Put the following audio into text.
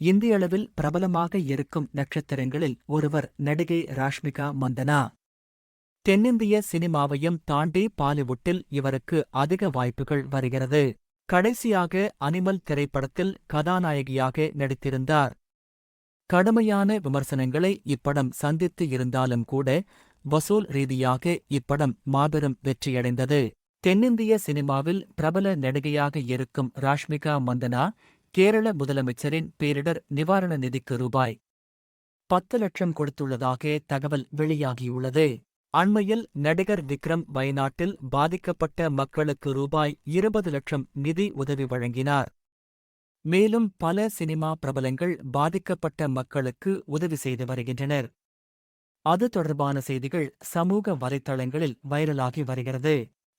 இந்தியளவில் பிரபலமாக இருக்கும் நட்சத்திரங்களில் ஒருவர் நடிகை ராஷ்மிகா மந்தனா. தென்னிந்திய சினிமாவையும் தாண்டி பாலிவுட்டில் இவருக்கு அதிக வாய்ப்புகள் வருகிறது. கடைசியாக அனிமல் திரைப்படத்தில் கதாநாயகியாக நடித்திருந்தார். கடுமையான விமர்சனங்களை இப்படம் சந்தித்து இருந்தாலும் கூட வசூல் ரீதியாக இப்படம் மாபெரும் வெற்றியடைந்தது. தென்னிந்திய சினிமாவில் பிரபல நடிகையாக இருக்கும் ராஷ்மிகா மந்தனா கேரள முதலமைச்சரின் பேரிடர் நிவாரண நிதிக்கு ரூபாய் பத்து லட்சம் கொடுத்துள்ளதாக தகவல் வெளியாகியுள்ளது. அண்மையில் நடிகர் விக்ரம் வயநாட்டில் பாதிக்கப்பட்ட மக்களுக்கு ரூபாய் இருபது லட்சம் நிதி உதவி வழங்கினார். மேலும் பல சினிமா பிரபலங்கள் பாதிக்கப்பட்ட மக்களுக்கு உதவி செய்து வருகின்றனர். அது தொடர்பான செய்திகள் சமூக வலைத்தளங்களில் வைரலாகி வருகிறது.